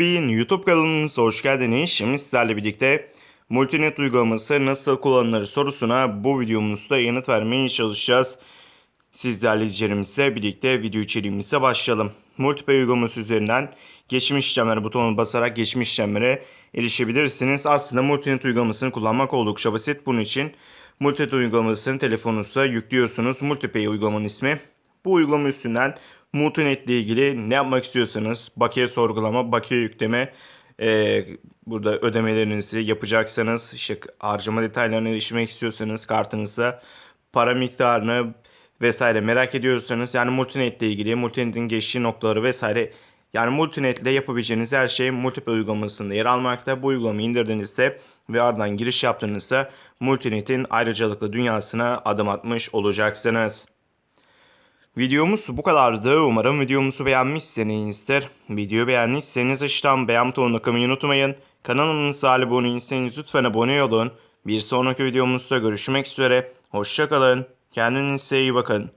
Bin YouTube kanalımıza hoş geldiniz. Şimdi sizlerle birlikte Multinet uygulaması nasıl kullanılır sorusuna bu videomuzda yanıt vermeye çalışacağız. Sizlerle izleyicilerimizle birlikte video içeriğimize başlayalım. Multipay uygulaması üzerinden geçmiş işlemler butonuna basarak geçmiş işlemlere erişebilirsiniz. Aslında Multinet uygulamasını kullanmak oldukça basit. Bunun için Multinet uygulamasını telefonunuza yüklüyorsunuz. Multipay uygulamanın ismi. Bu uygulama üstünden Multinet ile ilgili ne yapmak istiyorsanız bakiye sorgulama, bakiye yükleme, e, burada ödemelerinizi yapacaksanız, işte harcama detaylarına erişmek istiyorsanız kartınıza para miktarını vesaire merak ediyorsanız yani Multinet ile ilgili, Multinet'in geçtiği noktaları vesaire yani Multinet ile yapabileceğiniz her şey Multipay uygulamasında yer almakta. Bu uygulamayı indirdiğinizde ve ardından giriş yaptığınızda Multinet'in ayrıcalıklı dünyasına adım atmış olacaksınız. Videomuz bu kadardı. Umarım videomuzu beğenmişsinizdir. Videoyu beğendiyseniz aşağıdan beğen butonuna kılmayı unutmayın. Kanalımıza abone değilseniz lütfen abone olun. Bir sonraki videomuzda görüşmek üzere. Hoşçakalın. Kendinize iyi bakın.